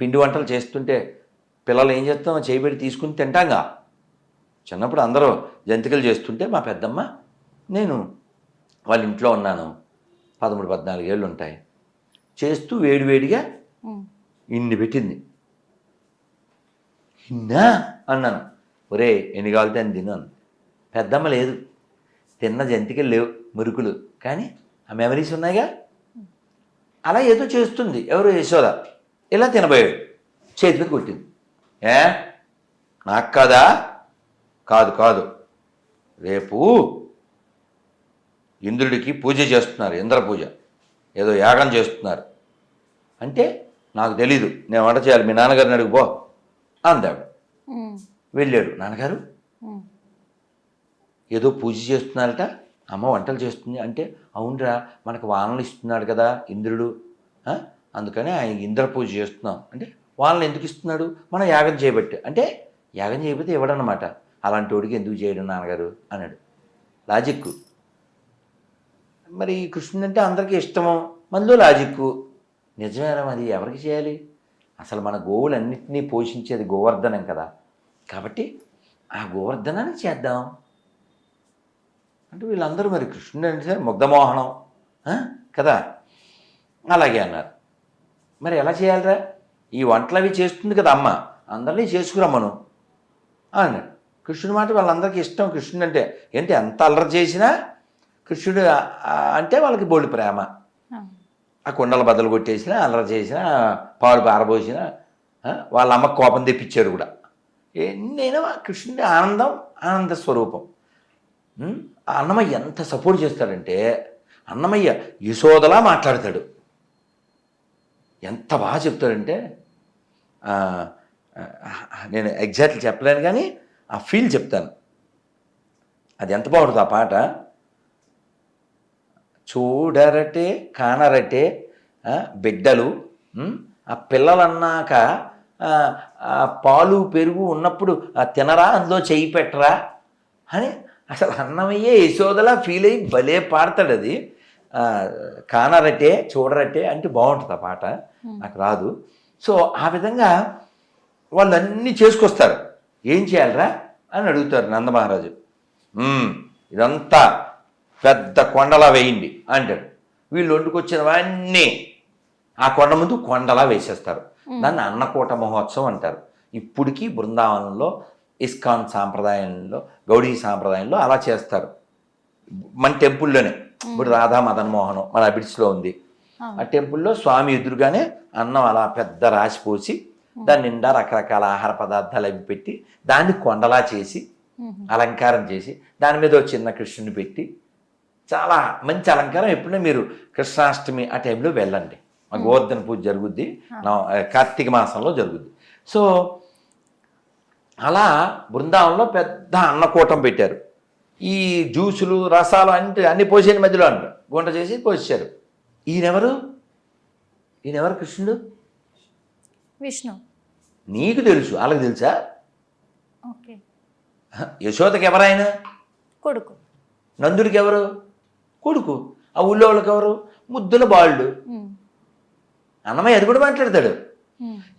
పిండి వంటలు చేస్తుంటే పిల్లలు ఏం చేస్తాం? చేయబెట్టి తీసుకుని తింటాంగా. చిన్నప్పుడు అందరూ జంతికలు చేస్తుంటే మా పెద్దమ్మ నేను వాళ్ళ ఇంట్లో ఉన్నాను. పదమూడు పద్నాలుగు ఏళ్ళు ఉంటాయి. చేస్తూ వేడివేడిగా. ఇన్ని పెట్టింది. ఇన్నా అన్నాను. ఒరే ఎన్ని కావాలితే అని తిన్నాను పెద్దమ్మ లేదు. తిన్న జంతికలు లేవు మురుకులు. కానీ ఆ మెమరీస్ ఉన్నాయిగా? అలా ఏదో చేస్తుంది. ఎవరు యశోద ఇలా తినబోయాడు చేతి మీద కొట్టింది. ఏ? నాకు కాదా? కాదు కాదు. రేపు ఇంద్రుడికి పూజ చేస్తున్నారు ఇంద్ర పూజ. ఏదో యాగం చేస్తున్నారు. అంటే నాకు తెలీదు. నేను వంట చేయాలి. మీ నాన్నగారిని అడుగుపో అందాడు. వెళ్ళాడు. నాన్నగారు. ఏదో పూజ చేస్తున్నారట. అమ్మ వంటలు చేస్తుంది. అంటే అవునరా మనకు వానలు ఇస్తున్నాడు కదా ఇంద్రుడు? అందుకని ఆయన ఇంద్ర పూజ చేస్తున్నాం. అంటే వాళ్ళని ఎందుకు ఇస్తున్నాడు? మనం యాగం చేయబట్టి. అంటే యాగం చేయబట్టి ఇవ్వడనమాట అలాంటి వాడికి ఎందుకు చేయడం నాన్నగారు? అన్నాడు. లాజిక్. మరి కృష్ణుడు అంటే అందరికీ ఇష్టము. మనలో లాజిక్కు నిజమేనా మరి ఎవరికి చేయాలి? అసలు మన గోవులన్నింటినీ పోషించేది గోవర్ధనం కదా. కాబట్టి ఆ గోవర్ధనాన్ని చేద్దాం. అంటే వీళ్ళందరూ మరి కృష్ణుడు అంటే ముగ్ధమోహనం కదా? అలాగే అన్నారు. మరి ఎలా చేయాలిరా? ఈ వంటలు అవి చేస్తుంది కదా అమ్మ అందరినీ చేసుకురమ్మను అన్నాడు. కృష్ణుడి మాట వాళ్ళందరికీ ఇష్టం. కృష్ణుడు అంటే ఏంటి ఎంత అల్లరి చేసినా కృష్ణుడు అంటే వాళ్ళకి బోల్డ్ ప్రేమ. ఆ. కుండలు బద్దలు కొట్టేసినా అల్లరి చేసినా పాలు పారబోసినా వాళ్ళ అమ్మ కోపం తెప్పించారు కూడా. నేను కృష్ణుడి ఆనందం ఆనంద స్వరూపం. అన్నమయ్య ఎంత సపోర్ట్ చేస్తాడంటే అన్నమయ్య యశోదలా మాట్లాడతాడు. ఎంత బాగా చెప్తాడంటే నేను ఎగ్జాక్ట్లీ చెప్పలేను కానీ ఆ ఫీల్ చెప్తాను. అది ఎంత బాగుంటుంది ఆ పాట? చూడరటే కానరటే బిడ్డలు ఆ పిల్లలన్నాక పాలు పెరుగు ఉన్నప్పుడు తినరా? అందులో చేయి పెట్టరా? అని అసలు అన్నమయ్యే యశోదలా ఫీల్ అయ్యి భలే పాడతాడు అది కానరటే చూడరటే అంటే బాగుంటుంది ఆ పాట. నాకు రాదు. సో ఆ విధంగా వాళ్ళు అన్నీ చేసుకొస్తారు. ఏం చేయాలరా? అని అడుగుతారు నందమహారాజు "మ్మ్, ఇదంతా పెద్ద కొండలా వేయండి అంటాడు. వీళ్ళు వండుకొచ్చినవన్నీ ఆ కొండ ముందు కొండలా వేసేస్తారు. దాన్ని అన్నకూట మహోత్సవం అంటారు. ఇప్పటికీ బృందావనంలో ఇస్కాన్ సాంప్రదాయంలో గౌడీ సాంప్రదాయంలో అలా చేస్తారు. మన టెంపుల్లోనే. ఇప్పుడు రాధా మదన్ మోహనం మన అబిడ్స్లో ఉంది. ఆ టెంపుల్లో స్వామి ఎదురుగానే అన్నం అలా పెద్ద రాసి పోసి దాని నిండా రకరకాల ఆహార పదార్థాలు అవి పెట్టి దాన్ని కొండలా చేసి. అలంకారం చేసి దాని మీద ఒక చిన్న కృష్ణుని పెట్టి చాలా మంచి అలంకారం. ఎప్పుడైనా మీరు కృష్ణాష్టమి ఆ టైంలో వెళ్ళండి. మా గోవర్ధన పూజ జరుగుద్ది కార్తీక మాసంలో జరుగుద్ది. సో అలా బృందావనంలో పెద్ద అన్నకూటం పెట్టారు. ఈ జ్యూసులు రసాలు అన్ని అన్ని పోసేని మధ్యలో అంట గుంట చేసి పోసారు ఈయనెవరు? ఈయనెవరు కృష్ణుడు? విష్ణు. నీకు తెలుసు వాళ్ళకి తెలుసా? ఓకే. యశోదకి ఎవరాయన కొడుకు. నందుడికి ఎవరు కొడుకు. ఆ ఊళ్ళో వాళ్ళకి ఎవరు ముద్దుల బాలుడు. అన్నమయ్య అది కూడా మాట్లాడతాడు.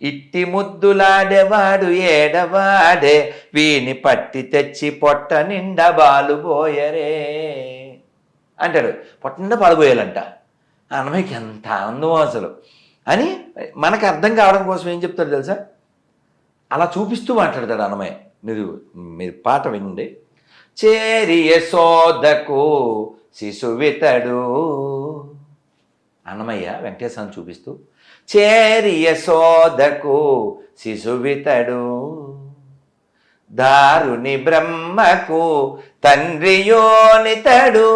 ఇట్టి ముద్దులాడేవాడు ఏడవాడే వీని పట్టి తెచ్చి పొట్ట నిండా బాలు పోయరే అంటాడు పొట్ట నిండా ఆ అన్నమయ్యకి ఎంత ఆనందం అసలు అని మనకు అర్థం కావడం కోసం ఏం చెప్తాడు తెలుసా? అలా చూపిస్తూ మాట్లాడతాడు అన్నమయ్య మీరు మీరు పాట వినండి. చేరి యశోదకు శిశువితడు అన్నమయ్య వెంకటేశ్వరం చూపిస్తూ చేరి యశోదకు శిశువితడు దారుని బ్రహ్మకు తండ్రియోనితడు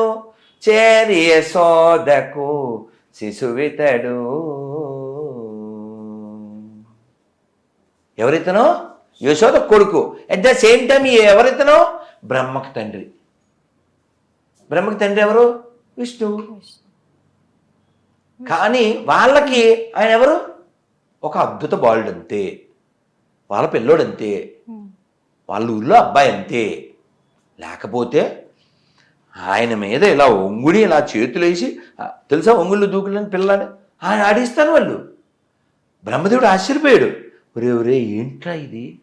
చేరి యశోదకు శిశువితడు ఎవరితనో? యశోద కొడుకు. అట్ ద సేమ్ టైం ఎవరితనో? బ్రహ్మకు తండ్రి. బ్రహ్మకు తండ్రి ఎవరు? విష్ణువు విష్ణు. కానీ వాళ్ళకి ఆయన ఎవరు? ఒక అద్భుత బాలుడు అంతే వాళ్ళ పిల్లోడు అంతే. వాళ్ళ ఊళ్ళో అబ్బాయి అంతే లేకపోతే ఆయన మీద ఇలా ఒంగుడి ఇలా చేతులు వేసి తెలుసా ఒంగుళ్ళు దూకులని పిల్లని ఆయన ఆడిస్తాను వాళ్ళు. బ్రహ్మదేవుడు ఆశ్చర్యపోయాడు. ఒరే ఒరే ఏంట్రా ఇది?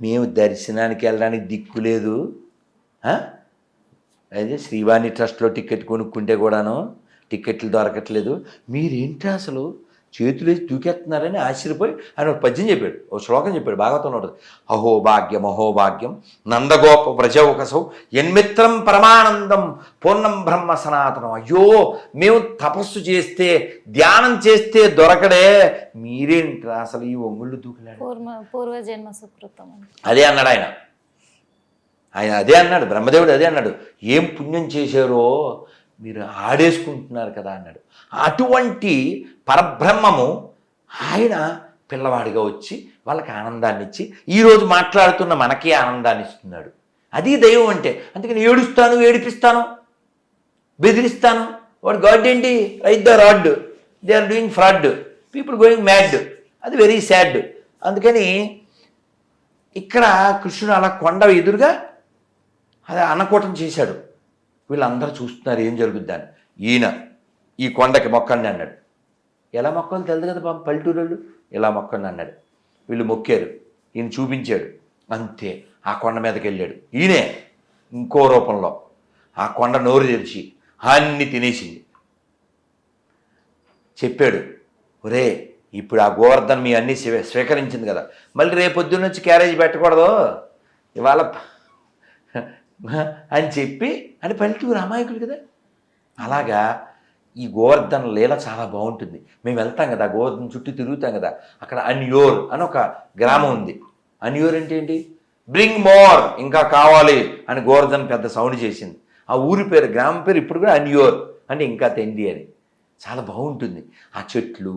మేము దర్శనానికి వెళ్ళడానికి దిక్కు లేదు. అదే శ్రీవాణి ట్రస్ట్లో టికెట్ కొనుక్కుంటే కూడాను టికెట్లు దొరకట్లేదు. మీరేంటి అసలు? చేతులు వేసి దూకేస్తున్నారని ఆశ్చర్యపోయి ఆయన ఒక పద్యం చెప్పాడు ఓ శ్లోకం చెప్పాడు భాగవతంలో ఉంటుంది. అహో భాగ్యం అహో భాగ్యం నందగోప వ్రజౌకసౌ ఎన్మిత్రం పరమానందం పూర్ణం బ్రహ్మ సనాతనం. అయ్యో మేము తపస్సు చేస్తే ధ్యానం చేస్తే దొరకడే మీరేంటి అసలు ఈ ఒంగుళ్ళు దూకలేడు? పూర్వ పూర్వజన్మ సుకృతం అదే అన్నాడు ఆయన. ఆయన అదే అన్నాడు బ్రహ్మదేవుడు అదే అన్నాడు. ఏం పుణ్యం చేశారో మీరు ఆడేసుకుంటున్నారు కదా అన్నాడు. అటువంటి పరబ్రహ్మము ఆయన పిల్లవాడిగా వచ్చి వాళ్ళకి ఆనందాన్ని ఇచ్చి ఈరోజు మాట్లాడుతున్న మనకే ఆనందాన్ని ఇస్తున్నాడు అది దైవం అంటే. అందుకని ఏడుస్తాను ఏడిపిస్తాను బెదిరిస్తాను. వాడు గాడ్ ఏంటి? Right the rod. They are doing fraud. People going mad. అది వెరీ సాడ్. అందుకని ఇక్కడ కృష్ణుడు అలా కొండ ఎదురుగా అది అన్నకూటం చేశాడు. వీళ్ళందరూ చూస్తున్నారు ఏం జరుగుద్దని ఈయన ఈ కొండకి మొక్కండి అన్నాడు. ఎలా మొక్కలు తెలియదు కదా బాబు పల్లెటూరు వాళ్ళు ఇలా మొక్కండి అన్నాడు. వీళ్ళు మొక్కారు. ఈయన చూపించాడు. అంతే ఆ కొండ మీదకి వెళ్ళాడు. ఈయనే ఇంకో రూపంలో ఆ కొండ నోరు తెరిచి అన్ని తినేసింది. చెప్పాడు ఒరే ఇప్పుడు ఆ గోవర్ధన్ మీ అన్ని స్వీకరించింది కదా. మళ్ళీ రేపు పొద్దున్న క్యారేజ్ పెట్టకూడదు. ఇవాళ అని చెప్పి అని పల్లెటూరు అమాయకులు కదా. అలాగా ఈ గోవర్ధన లీల చాలా బాగుంటుంది. మేము వెళ్తాం కదా గోవర్ధన చుట్టూ తిరుగుతాం కదా అక్కడ అన్యోర్ అని ఒక గ్రామం ఉంది. అన్యోర్ అంటే ఏంటి? బ్రింగ్ మోర్ ఇంకా కావాలి అని గోవర్ధన్ పెద్ద సౌండ్ చేసింది. ఆ ఊరి పేరు గ్రామం పేరు ఇప్పుడు కూడా అన్యోర్ అంటే ఇంకా తెండి అని. చాలా బాగుంటుంది. ఆ చెట్లు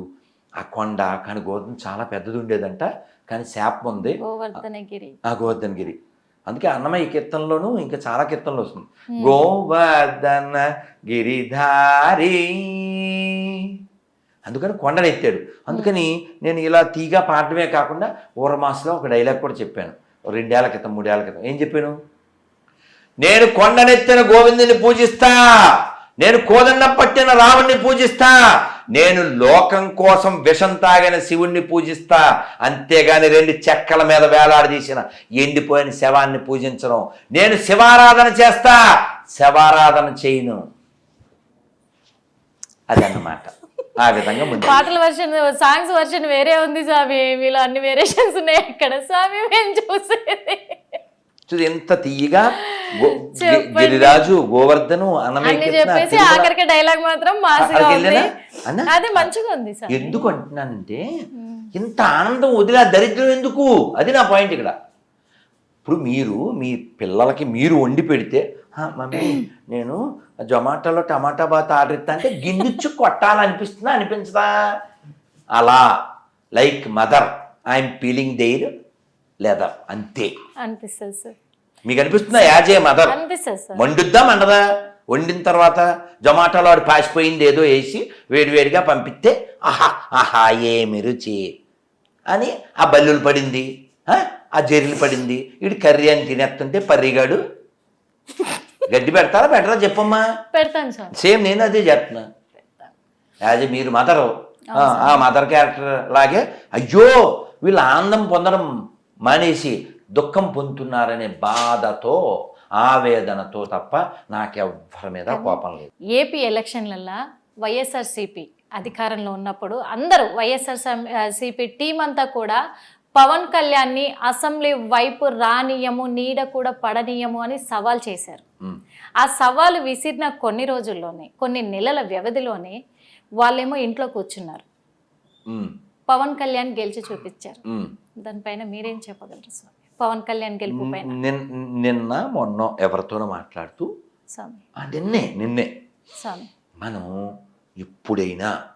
ఆ కొండ కానీ గోవర్ధన్ చాలా పెద్దది ఉండేదంట కానీ శాపం ఉంది. గోవర్ధనగిరి. ఆ గోవర్ధనగిరి. అందుకే అన్నమయ్య కీర్తనలోను ఇంకా చాలా కీర్తనలు వస్తుంది. గోవర్ధన గిరిధారి అందుకని కొండనెత్తాడు అందుకని నేను ఇలా తీగా పాడటమే కాకుండా ఊరమాసలో ఒక డైలాగ్ కూడా చెప్పాను. రెండేళ్ళ క్రితం మూడేళ్ళ క్రితం. ఏం చెప్పాను? నేను కొండనెత్తిన గోవిందుని పూజిస్తా. నేను కోదండం పట్టిన రావణ్ణి పూజిస్తా. నేను లోకం కోసం విషం తాగిన శివుణ్ణి పూజిస్తా. అంతేగాని రెండు చెక్కల మీద వేలాడదీసిన ఎండిపోయిన శవాన్ని పూజించను. నేను శివారాధన చేస్తా. శవారాధన చేయను. అదన్నమాట. ఆ విధంగా ముందు పాటల వర్షన్ సాంగ్స్ వర్షన్ వేరే ఉంది స్వామి. మీలో అన్ని వేరియేషన్స్ ఉన్నాయి ఇక్కడ స్వామి మేము చూసేది. చూడు ఎంత తీయగా. గిరిరాజు గోవర్ధను చెప్పేసి. ఆఖరికి డైలాగ్ మాత్రం? అది మంచిగా ఉంది ఎందుకు అంటున్నానంటే ఇంత ఆనందం వదిలే దరిద్రం ఎందుకు? అది నా పాయింట్ ఇక్కడ. ఇప్పుడు మీరు మీ పిల్లలకి మీరు వండి పెడితే "హా, మమ్మీ నేను జొమాటోలో టమాటా బాత్ ఆర్డర్ ఇస్తా అంటే గిన్నెచ్చు కొట్టాలనిపిస్తుందా? అనిపించదా? అలా like mother I'm feeling there leather అంతే. అనిపిస్తుంది సార్. మీకు అనిపిస్తుందా? As a mother. అనిపిస్తుంది సార్. వండుద్దా మండదా వండిన తర్వాత జొమాటోలో వాడు పాసిపోయింది ఏదో వేసి వేడివేడిగా పంపిస్తే ఆహా ఆహా ఏమి రుచి? అని ఆ బల్లులు పడింది. ఆ, జెర్రీలు పడింది. ఇటు కర్రీ అని తినేస్తుంటే పర్రిగాడు గడ్డి పెడతారా? పెట్టరా చెప్పమ్మా. పెడతాను సార్. సేమ్ నేను అదే చెప్తున్నా యాజ్ మీరు మదరు. ఆ మదర్ క్యారెక్టర్ లాగే అయ్యో వీళ్ళు ఆనందం పొందడం మానేసి దుఃఖం పొందుతున్నారనే బాధతో ఆవేదనతో తప్ప నాకెవ్వరి మీద కోపం లేదు ఏపీ ఎలక్షన్లల్లో వైఎస్ఆర్సీపీ అధికారంలో ఉన్నప్పుడు అందరూ వైఎస్ఆర్ సిపి టీం అంతా కూడా పవన్ కళ్యాణ్ని అసెంబ్లీ వైపు రానియము నీడ కూడా పడనీయము అని సవాల్ చేశారు. ఆ సవాలు విసిరిన కొన్ని రోజుల్లోనే కొన్ని నెలల వ్యవధిలోనే వాళ్ళేమో ఇంట్లో కూర్చున్నారు. పవన్ కళ్యాణ్ గెలిచి చూపించారు. దానిపైన మీరేం చెప్పగలరు స్వామి? పవన్ కళ్యాణ్ గెలుపు పైన. నిన్న మొన్న ఎవరితోనో మాట్లాడుతూ స్వామి. నిన్నే నిన్నే. స్వామి. మనం ఎప్పుడైనా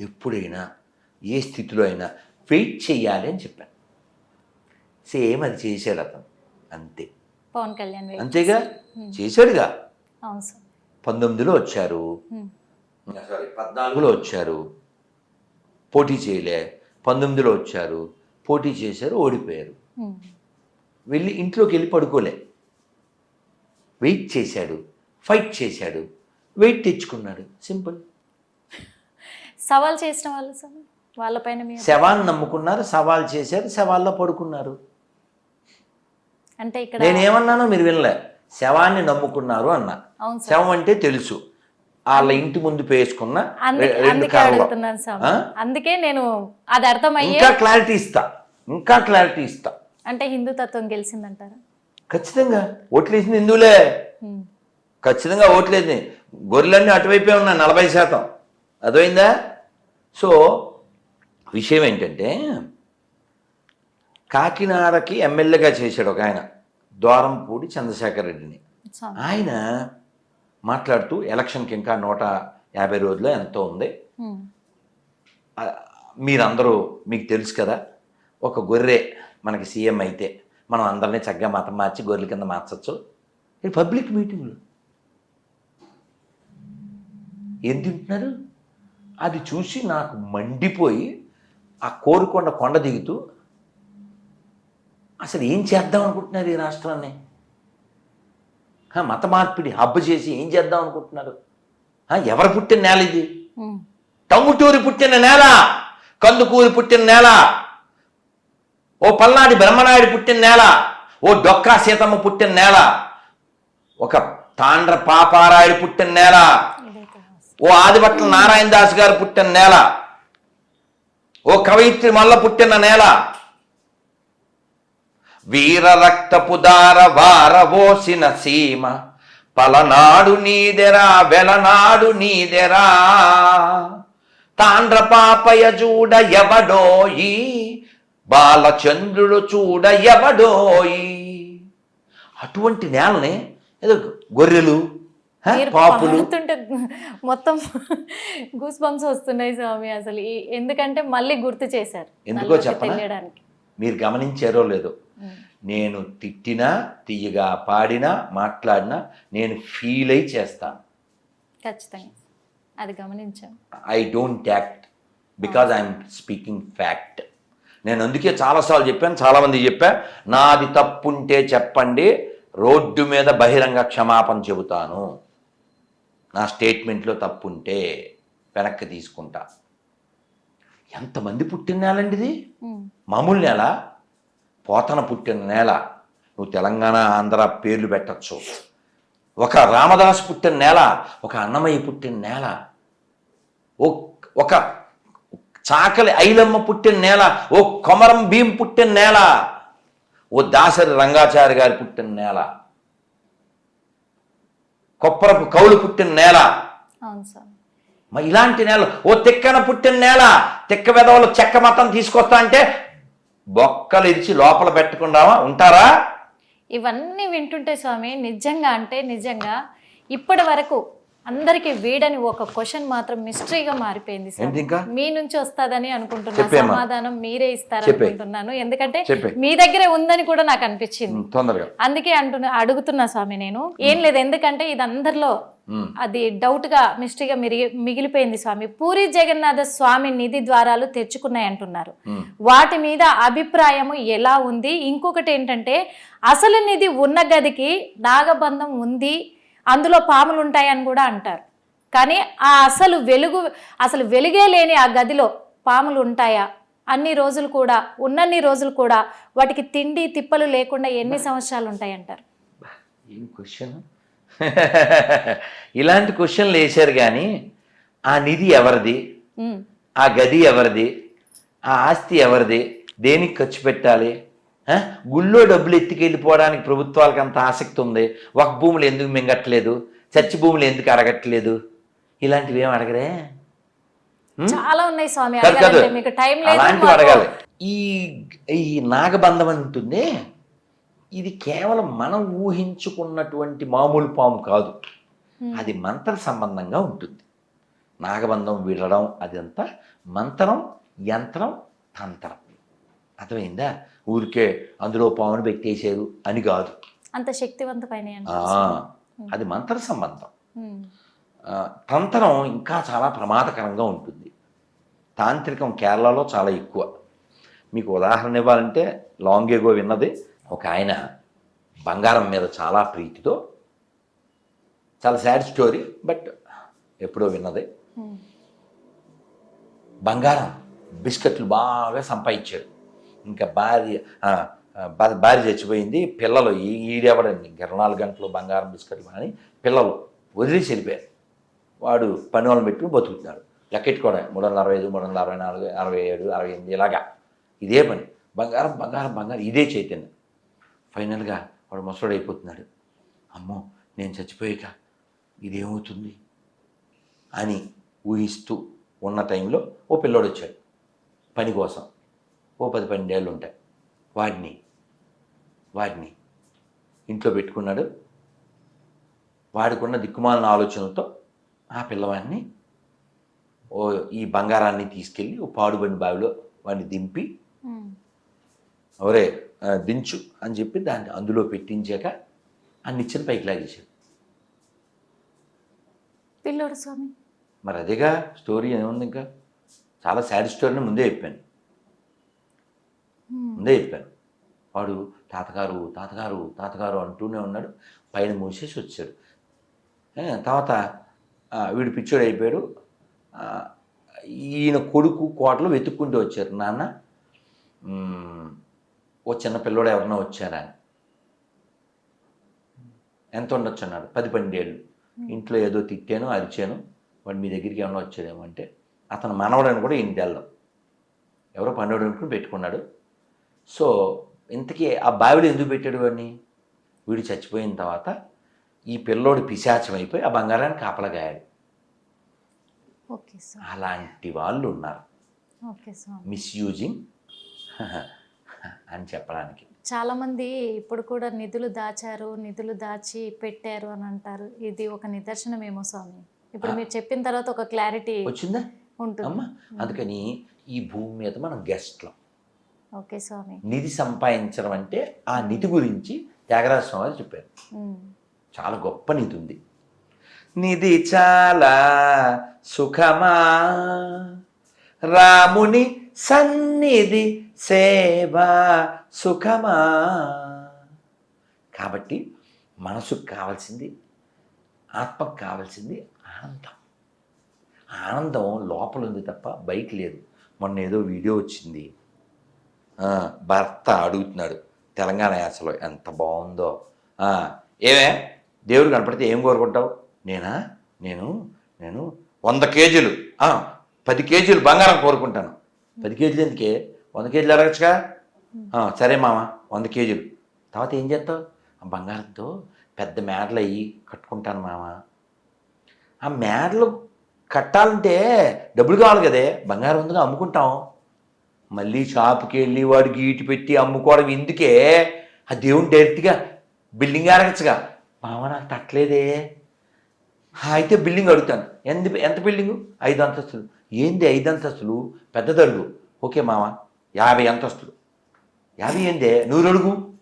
ఎప్పుడైనా ఏ స్థితిలో అయినా వెయిట్ చేయాలి అని చెప్పాను. సేమ్ అది చేశాడు అతను. అంతే. పవన్ కళ్యాణ్ అంతేగా? చేశాడుగా? పంతొమ్మిదిలో వచ్చారు. సారీ పద్నాలుగులో వచ్చారు. పోటీ చేయలే. పంతొమ్మిదిలో వచ్చారు. పోటీ చేశారు ఓడిపోయారు. వెళ్ళి ఇంట్లోకి వెళ్ళి పడుకోలే. వెయిట్ చేశాడు. ఫైట్ చేశాడు. వెయిట్ తెచ్చుకున్నాడు. సింపుల్. సవాల్ చేసిన వాళ్ళు వాళ్ళపైన శవాన్ని నమ్ముకున్నారు సవాల్ చేశారు శవాల్లో పడుకున్నారు. అంటే ఇక్కడ నేనేమన్నానో మీరు వినలే. శవాన్ని నమ్ముకున్నారు అన్నా. శవం అంటే తెలుసు. వాళ్ళ ఇంటి ముందు పేసుకున్న అందుకే రెండు నేను అది అర్థమయ్యే ఇంకా క్లారిటీ ఇస్తా. ఇంకా క్లారిటీ ఇస్తా. అంటే హిందూ తత్వం గెలిచిందంటారా? ఖచ్చితంగా. ఓట్లేసింది హిందువులే. ఖచ్చితంగా ఓట్లేదు గొర్రెలన్నీ అటువైపే ఉన్నాయి నలభై శాతం. అర్థమైందా? సో విషయం ఏంటంటే కాకినాడకి ఎమ్మెల్యేగా చేశాడు ఒక ఆయన. ద్వారంపూడి చంద్రశేఖర్ రెడ్డిని. ఆయన మాట్లాడుతూ ఎలక్షన్కి ఇంకా నూట యాభై రోజులు ఎంతో ఉంది. మీరందరూ మీకు తెలుసు కదా ఒక గొర్రె మనకి సీఎం అయితే మనం అందరినీ చక్కగా మతం మార్చి గొర్రెల కింద మార్చచ్చు. ఇది పబ్లిక్ మీటింగ్లు. ఏం తింటున్నారు? అది చూసి నాకు మండిపోయి ఆ కోరుకొండ కొండ దిగుతూ అసలు ఏం చేద్దాం అనుకుంటున్నారు ఈ రాష్ట్రాన్ని? మత మార్పిడి హబ్బు చేసి ఏం చేద్దాం అనుకుంటున్నారు ఎవరు పుట్టిన నేల ఇది. టంగుటూరి పుట్టిన నేల కందుకూరి పుట్టిన నేల ఓ పల్నాడి బ్రహ్మనాయుడు పుట్టిన నేల ఓ డొక్కా సీతమ్మ పుట్టిన నేల ఒక తాండ్ర పాపారాయుడు పుట్టిన నేల ఓ ఆదిభట్ల నారాయణ దాస్ గారు పుట్టిన నేల ఓ కవయిత్రి మల్ల పుట్టిన నేల వీర రక్తపు దార వారవోసిన సీమ పలనాడు నీదెరా వెలనాడు నీదెరా. తాండ్ర పాపయ చూడ ఎవడోయి బాలచంద్రుడు చూడ ఎవడోయి. అటువంటి నేలని ఏదో గొర్రెలు పాపులు. మొత్తం గూస్ బంప్స్ వస్తున్నాయి స్వామి అసలు. ఎందుకంటే మళ్ళీ గుర్తు చేశారు. ఎందుకో? తెలియడానికి మీరు గమనించారో లేదో. నేను తిట్టినా తీయగా పాడినా మాట్లాడినా నేను ఫీల్ అయి చేస్తాను. ఖచ్చితంగా. అది గమనించాం. I don't act because I'm speaking fact నేను అందుకే చాలాసార్లు చెప్పాను చాలామంది చెప్పా నాది తప్పుంటే చెప్పండి రోడ్డు మీద బహిరంగ క్షమాపణ చెబుతాను. నా స్టేట్మెంట్లో తప్పుంటే వెనక్కి తీసుకుంటా. ఎంతమంది పుట్టిన నేలండి ఇది. మామూలు నేల పోతన పుట్టిన నేల. నువ్వు తెలంగాణ ఆంధ్ర పేర్లు పెట్టచ్చు. ఒక రామదాస్ పుట్టిన నేల ఒక అన్నమయ్య పుట్టిన నేల ఒక చాకలి ఐలమ్మ పుట్టిన నేల ఓ కొమరం భీం పుట్టిన నేల ఓ దాసరి రంగాచారి గారి పుట్టిన నేల కొప్పరపు కౌలు పుట్టిన నేల. మరి ఇలాంటి నేల ఓ తిక్కన పుట్టిన నేల తిక్క వెదవలు చెక్క మతం తీసుకొస్తా అంటే బొక్కలు ఇరిచి లోపల పెట్టకుండా ఉంటారా? ఇవన్నీ వింటుంటే స్వామి నిజంగా అంటే నిజంగా ఇప్పటి వరకు అందరికి వీడని ఒక క్వశ్చన్ మాత్రం మిస్టరీగా మారిపోయింది ఇంకా? మీ నుంచి వస్తాదని అనుకుంటున్నా చెప్పేమ్మా. సమాధానం మీరే. ఇస్తారనుకుంటున్నాను ఎందుకంటే. మీ దగ్గరే ఉందని కూడా నాకు అనిపించింది అందుకే అంటున్నా అడుగుతున్నా స్వామి నేను ఏం లేదు ఎందుకంటే ఇది అందరిలో అది డౌట్గా మిస్టరీగా మిగిలిపోయింది స్వామి పూరి జగన్నాథ స్వామి నిధి ద్వారాలు తెచ్చుకున్నాయి అంటున్నారు. వాటి మీద అభిప్రాయము ఎలా ఉంది ఇంకొకటి ఏంటంటే అసలు నిధి ఉన్న గదికి నాగబంధం ఉంది అందులో పాములు ఉంటాయని కూడా అంటారు. కానీ ఆ అసలు వెలుగు అసలు వెలుగే లేని ఆ గదిలో పాములు ఉంటాయా అన్ని రోజులు కూడా ఉన్నన్ని రోజులు కూడా వాటికి తిండి తిప్పలు లేకుండా ఎన్ని సంవత్సరాలు ఉంటాయంటారు ఏం క్వశ్చన్ ఇలాంటి క్వశ్చన్లు వేశారు కానీ ఆ నిధి ఎవరిది? ఆ గది ఎవరిది? ఆ ఆస్తి ఎవరిది? దేనికి ఖర్చు పెట్టాలి? గుళ్ళో డబ్బులు ఎత్తుకెళ్ళిపోవడానికి ప్రభుత్వాలకు అంత ఆసక్తి ఉంది. ఒక భూములు ఎందుకు మింగట్లేదు? చచ్చి భూములు ఎందుకు అడగట్లేదు ఇలాంటివి ఏం అడగరే? చాలా ఉన్నాయి స్వామి మీకు టైం అలాంటివి అడగాలి. ఈ ఈ నాగబంధం అని ఉంటుంది ఇది కేవలం మనం ఊహించుకున్నటువంటి మామూలు పాము కాదు. అది మంత్ర సంబంధంగా ఉంటుంది. నాగబంధం వీడడం అదంతా మంత్రం యంత్రం తంత్రం. అర్థమైందా? ఊరికే అందులో పామును పెట్టేశారు అని కాదు. అంత శక్తివంతమైన అది మంత్ర సంబంధం. తంత్రం ఇంకా చాలా ప్రమాదకరంగా ఉంటుంది. తాంత్రికం కేరళలో చాలా ఎక్కువ. మీకు ఉదాహరణ ఇవ్వాలంటే లాంగ్ ఎగో విన్నది. ఒక ఆయన బంగారం మీద చాలా ప్రీతితో చాలా సాడ్ స్టోరీ బట్ ఎప్పుడో విన్నది. బంగారం బిస్కెట్లు బాగా సంపాదించాడు. ఇంకా భార్య భార్య చచ్చిపోయింది పిల్లలు ఈ ఈడెవడండి? ఇంకా ఇరవై నాలుగు గంటలు బంగారం బిస్కెట్లు అని పిల్లలు వదిలేసి వెళ్ళిపోయారు. వాడు పని వాళ్ళని పెట్టుకుని బతుకుతున్నాడు. లెక్కెట్టుకోవడం మూడు వందల అరవై ఐదు మూడు వందల అరవై నాలుగు అరవై ఏడు అరవై ఎనిమిది ఇలాగా. ఇదే పని. బంగారం బంగారం బంగారం ఇదే చైతన్యం. ఫైనల్గా వాడు ముసలుడు అయిపోతున్నాడు. అమ్మో నేను చచ్చిపోయాక ఇదేమవుతుంది? అని ఊహిస్తూ ఉన్న టైంలో ఓ పిల్లోడు వచ్చాడు. పని కోసం. ఓ పది పన్నెండేళ్ళు ఉంటాయి వాడిని వాడిని ఇంట్లో పెట్టుకున్నాడు. వాడికున్న దిక్కుమాలిన ఆలోచనలతో ఆ పిల్లవాడిని ఓ ఈ బంగారాన్ని తీసుకెళ్ళి ఓ పాడుబడి బావిలో వాడిని దింపి ఆ, దించు అని చెప్పి దాన్ని అందులో పెట్టించాక ఆ నిచ్చెన పైకి లాగేశాడు. పిల్లోడు స్వామి. మరి అదేగా స్టోరీ ఏముంది ఇంకా? చాలా సాడ్ స్టోరీని ముందే చెప్పాను. ముందే చెప్పాను వాడు తాతగారు తాతగారు తాతగారు అంటూనే ఉన్నాడు. పైన మూసేసి వచ్చాడు. తర్వాత వీడు పిచ్చోడు అయిపోయాడు. ఈయన కొడుకు కోటలు వెతుక్కుంటూ వచ్చారు. నాన్న ఓ చిన్న పిల్లోడు ఎవరన్నా వచ్చారా? ఎంత ఉండొచ్చు? అన్నాడు. పది పన్నెండేళ్ళు. ఇంట్లో ఏదో తిట్టాను అరిచాను. వాడు మీ దగ్గరికి ఏమన్నా వచ్చాడేమో అంటే అతను మనవడని కూడా ఇంటి వెళ్దాం ఎవరో అనుకుని పెట్టుకున్నాడు. సో ఇంతకీ ఆ బావిడ ఎందుకు పెట్టాడు వాడిని? వీడు చచ్చిపోయిన తర్వాత ఈ పిల్లోడు పిశాచం అయిపోయి ఆ బంగారాన్ని కాపలగాయాడు అలాంటి వాళ్ళు ఉన్నారు. మిస్యూజింగ్ అని చెప్పడానికి. చాలామంది ఇప్పుడు కూడా నిధులు దాచారు నిధులు దాచి పెట్టారు అని అంటారు. ఇది ఒక నిదర్శనమేమో స్వామి. ఇప్పుడు మీరు చెప్పిన తర్వాత ఒక క్లారిటీ వచ్చిందా? ఉంటుంది. అమ్మా అందుకని ఈ భూమి మీద మనం గెస్ట్లం. ఓకే స్వామి. నిధి సంపాదించడం అంటే ఆ నిధి గురించి త్యాగరాజ స్వామి చెప్పారు. చాలా గొప్ప నిధి ఉంది. నిధి చాలా సుఖమా. రాముని సన్నిధి సేవ సుఖమా. కాబట్టి మనసుకు కావాల్సింది ఆత్మకు కావాల్సింది ఆనందం. ఆనందం లోపల ఉంది తప్ప బయట లేదు. మొన్న ఏదో వీడియో వచ్చింది. భర్త అడుగుతున్నాడు తెలంగాణ యాసలో ఎంత బాగుందో. ఏమే దేవుడు కనపడితే ఏం కోరుకుంటావు? నేనా? నేను నేను వంద కేజీలు పది కేజీలు బంగారం కోరుకుంటాను. పది కేజీలు ఎందుకే? వంద కేజీలు అడగచ్చుగా? సరే మామ వంద కేజీలు. తర్వాత ఏం చేస్తావు? ఆ బంగారంతో పెద్ద మేడలు అయ్యి కట్టుకుంటాను మామ. ఆ మేడలు కట్టాలంటే డబ్బులు కావాలి కదే బంగారం ఉందిగా అమ్ముకుంటాం? మళ్ళీ షాప్కి వెళ్ళి వాడు గీటు పెట్టి అమ్ముకోవడం ఎందుకే? ఆ దేవుని డైరెక్ట్గా బిల్డింగ్ అడగచ్చుగా మామ నాకు తట్టలేదే. అయితే బిల్డింగ్ అడుగుతాను. ఎంత ఎంత బిల్డింగు? ఐదు అంతస్తులు. ఏంది ఐదు అంతస్తులు? పెద్దదడుగు ఓకే మామ యాభై అంతస్తులు. యాభై ఏందే? నూరు అడుగు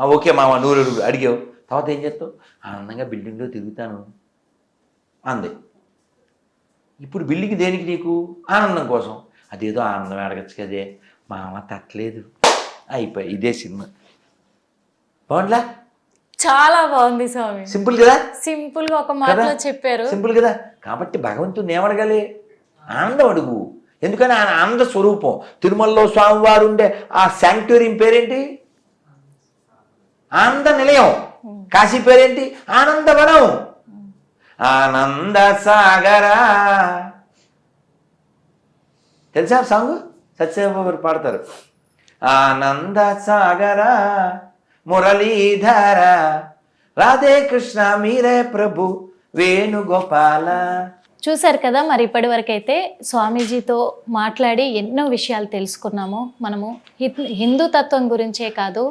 ఓకే మామ నూరు అడుగు అడిగావు. తర్వాత ఏం చేస్తావు? ఆనందంగా బిల్డింగ్లో తిరుగుతాను. అంది. ఇప్పుడు బిల్డింగ్ దేనికి నీకు? ఆనందం కోసం. అదేదో ఆనందం అడగచ్చు కదే. మామ తట్టలేదు. అయిపోయి ఇదే సినిమా. బాగుండ్లా చాలా బాగుంది స్వామి. సింపుల్ కదా? సింపుల్గా ఒక మాటలో? చెప్పారు. సింపుల్ కదా? కాబట్టి భగవంతుని ఏమడగాలి? ఆనందం అడుగు. ఎందుకని? ఆయన ఆనంద స్వరూపం. తిరుమలలో స్వామివారు ఉండే ఆ శాంక్టోరియం పేరేంటి? ఆనంద నిలయం. కాశీ పేరేంటి? ఆనందవనం. ఆనంద సాగరా. తెలుసా సాంగ్? సత్యబాబు గారు పాడతారు. ఆనంద సాగరా మురళీధర రాధే కృష్ణ మీరే ప్రభు వేణుగోపాల. చూశారు కదా మరి ఇప్పటి వరకైతే స్వామీజీతో మాట్లాడి ఎన్నో విషయాలు తెలుసుకున్నాము. మనము హిందూ తత్వం గురించే కాదు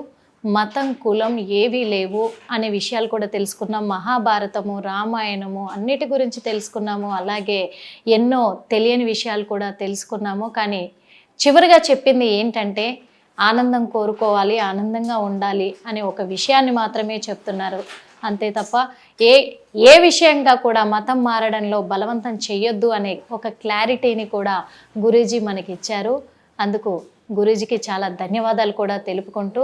మతం కులం ఏవీ లేవు అనే విషయాలు కూడా తెలుసుకున్నాం మహాభారతము రామాయణము అన్నిటి గురించి తెలుసుకున్నాము. అలాగే ఎన్నో తెలియని విషయాలు కూడా తెలుసుకున్నాము. కానీ చివరిగా చెప్పింది ఏంటంటే ఆనందం కోరుకోవాలి ఆనందంగా ఉండాలి అనే ఒక విషయాన్ని మాత్రమే చెప్తున్నారు. అంతే తప్ప ఏ ఏ విషయంగా కూడా మతం మారడంలో బలవంతం చెయ్యొద్దు అనే ఒక క్లారిటీని కూడా గురూజీ మనకి ఇచ్చారు అందుకు గురూజీకి చాలా ధన్యవాదాలు కూడా తెలుపుకుంటూ